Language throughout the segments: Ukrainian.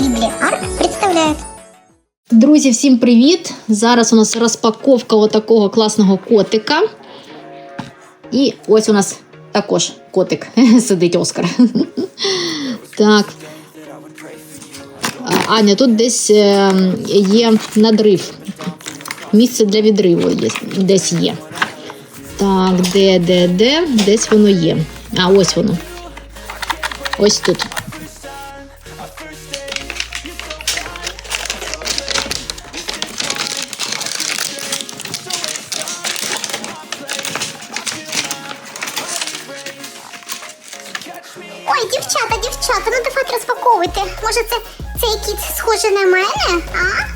Колибри Арт представляет. Друзі, всім привіт! Зараз у нас розпаковка отакого класного котика. І ось у нас також котик сидить Оскар. Так. Аня, тут десь е, є надрив. Місце для відриву десь є. Так, де, де, де? Десь воно є. А, ось воно. Ось тут. Ой, дівчата, дівчата, ну давайте розпаковуйте. Може, це цей кіт схожий на мене? А?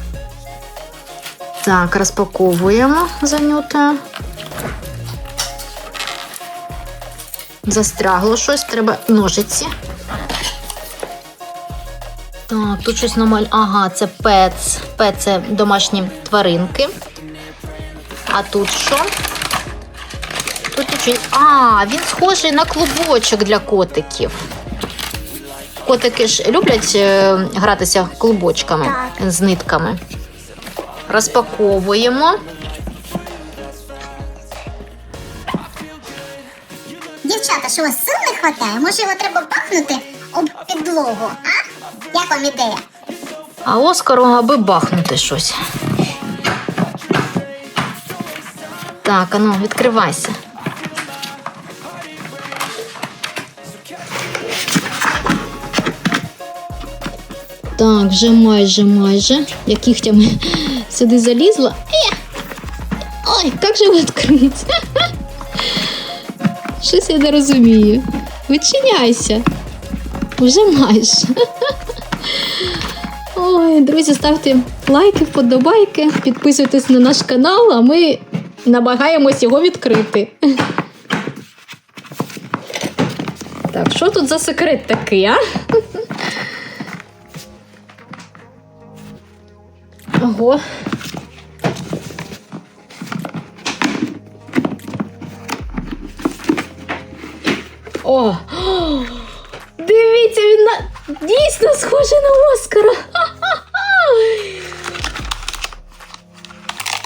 Так, розпаковуємо занюте. Застрягло щось, треба ножиці. Так, тут щось намаль. Ага, це пец. Пец це домашні тваринки. А тут що? Тут. А, він схожий на клубочок для котиків. Котики ж люблять е, гратися клубочками Так. з нитками. Розпаковуємо. Дівчата, що у вас сил не хватає? Може його треба бахнути об підлогу, а? Як вам ідея? А Оскару аби бахнути щось. Так, ану, відкривайся. Так, вже майже, майже. Я кігтями сюди залізла. Е! Ой, як же відкрити? Щось я не розумію. Відчиняйся. Вже майже. Ой, друзі, ставте лайки, вподобайки, підписуйтесь на наш канал, а ми намагаємось його відкрити. Так, що тут за секрет такий, а? Ого. О! Дивіться, він на... дійсно схожий на Оскара.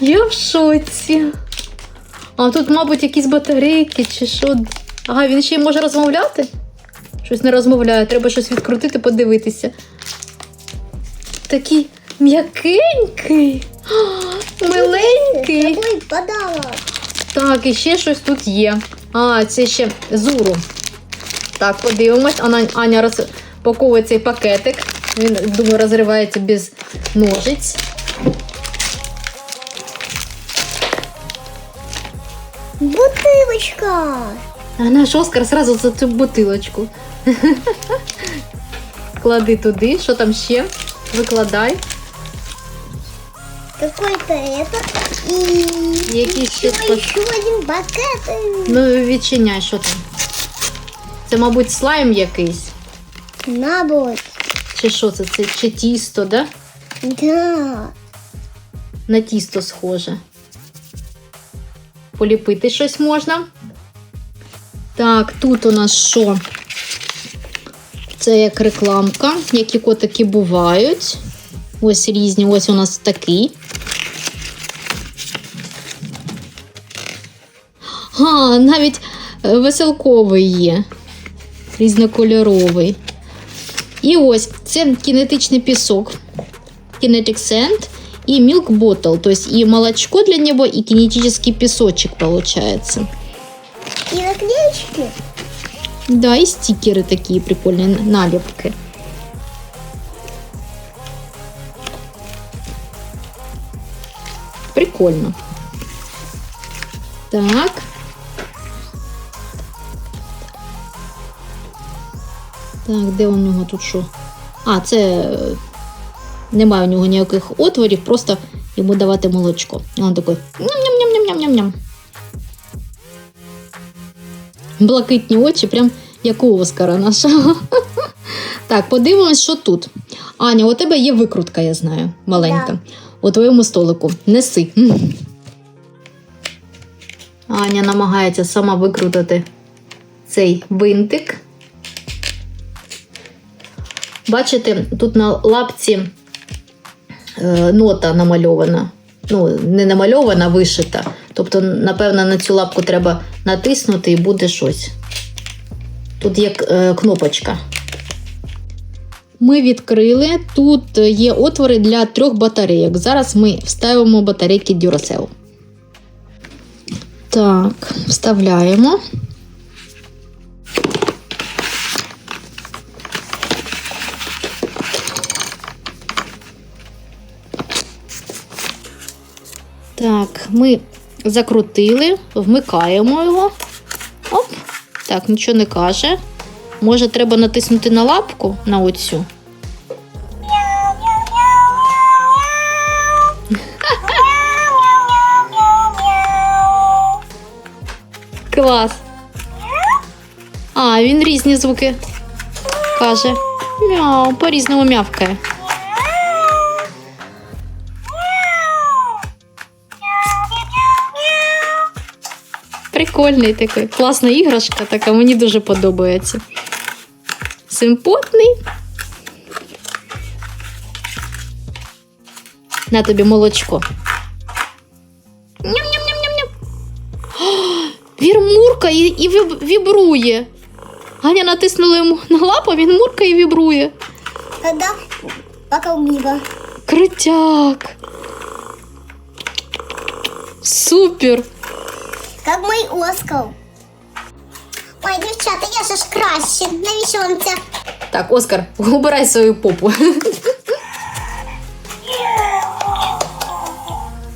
Я в шоці. А тут, мабуть, якісь батарейки чи що. Ага, він ще й може розмовляти? Щось не розмовляє, треба щось відкрутити, подивитися. Такий м'якенький, миленький. Ой, подала. Так, і ще щось тут є. А, це ще зуру. Так, подивимось. Аня розпаковує цей пакетик. Він, думаю, розривається без ножиць. Бутилочка. А наш Оскар сразу за цю бутилочку. Клади туди, що там ще? Викладай. Какой-то это. И Якийсь ще еще, пак- еще один пакет. Ну, відчиняй, що там. Це, мабуть, слайм якийсь. Набор. Чи що це? Це чи тісто, да? Да. На тісто схоже. Поліпити щось можна. Так, тут у нас що? Це як рекламка, які котики бувають. Ось різні, ось у нас такий. А, навіть е, веселковий є. Різнокольоровий. І ось це кінетичний пісок. Kinetic Sand и Milk Bottle, то есть и молочко для него, и кинетический песочек получается. И наклеечки. Да, и стикеры такие прикольные, налепки. Прикольно. Так. Так, де у нього тут що? А, це е, немає у нього ніяких отворів, просто йому давати молочко. І він такий ням-ням-ням-ням-ням-ням. Блакитні очі, прям як у Оскара нашого. Так, подивимось, що тут. Аня, у тебе є викрутка, я знаю, маленька. Да. У твоєму столику. Неси. Аня намагається сама викрутити цей винтик. Бачите, тут на лапці е, нота намальована. Ну, не намальована, а вишита. Тобто, напевно, на цю лапку треба натиснути і буде щось. Тут є е, кнопочка. Ми відкрили. Тут є отвори для трьох батарейок. Зараз ми вставимо батарейки Duracell. Так, вставляємо. Ми закрутили, вмикаємо його. Оп. Так, нічого не каже. Може, треба натиснути на лапку на оцю. Клас. А, він різні звуки каже. Мяу, по-різному мявкає. Прикольний такий. Класна іграшка така, мені дуже подобається. Симпотний. На тобі молочко. Ням-ням-ням-ням-ням. Він муркає і, і вібрує. Ганя натиснула йому на лапу, він муркає і вібрує. Да, пока умніва. Крутяк. Супер. Как мой Оскар. Ой, дівчата, я же ж краще. Навіщо вам ця? Так, Оскар, убирай свою попу.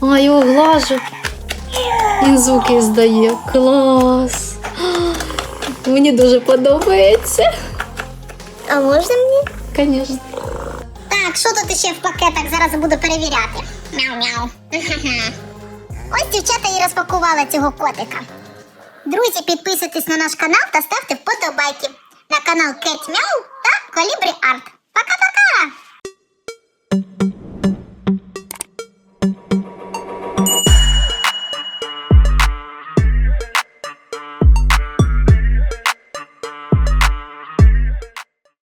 А, його глажу. Він звуки здає. Клас. Мені дуже подобається. А можна мені? Звісно. Так, що тут ще в пакетах? Зараз буду перевіряти. Мяу-мяу. Ось дівчата і розпакували цього котика. Друзі, підписуйтесь на наш канал та ставте вподобайки на канал Кет Мяу та Колібрі Арт.